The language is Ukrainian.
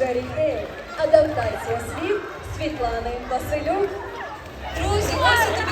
Адаптація Джері Хейл. Адаптація слів Світлани Василюк. Друзі, нас і